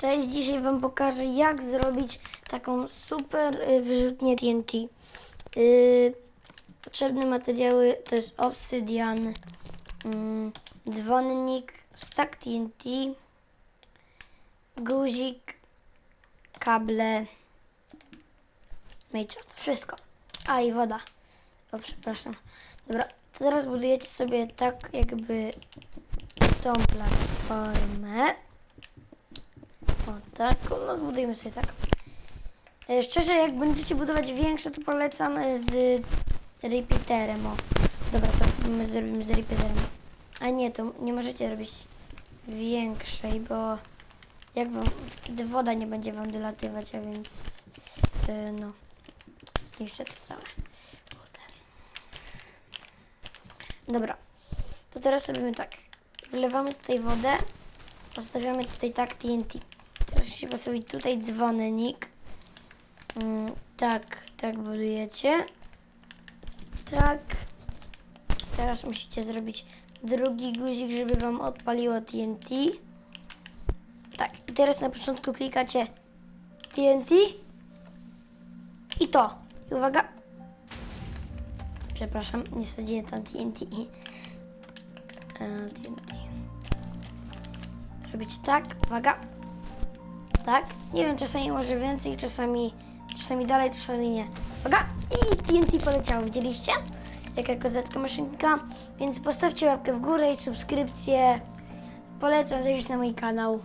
Cześć, dzisiaj Wam pokażę jak zrobić taką super y, wyrzutnię TNT. Y, potrzebne materiały to jest obsydian, mm, dzwonnik, stack TNT, guzik, kable, miecz, wszystko. A i woda. O, przepraszam. Dobra, teraz budujecie sobie tak jakby tą platformę. Tak, no zbudujmy sobie tak. E, Szczerze, jak będziecie budować większe, to polecam e, z repeaterem. O. Dobra, to my zrobimy z repeaterem. A nie, to nie możecie robić większej, bo jak wam, wtedy woda nie będzie wam dolatywać, a więc e, no, zniszczę to całe. Dobra, to teraz robimy tak. Wlewamy tutaj wodę, postawiamy tutaj tak TNT. Musicie postawić tutaj dzwonnik. Mm, tak, tak budujecie. Tak. Teraz musicie zrobić drugi guzik, żeby wam odpaliło TNT. Tak, i teraz na początku klikacie TNT i to. I uwaga. Przepraszam, nie sadziłem tam TNT. E, TNT. Robić tak, uwaga. Tak. Nie wiem, czasami może więcej, czasami, czasami dalej, czasami nie. Uwaga! I TNT poleciało, widzieliście? Jaka kozacka maszynka. Więc postawcie łapkę w górę i subskrypcję. Polecam zajrzeć na mój kanał.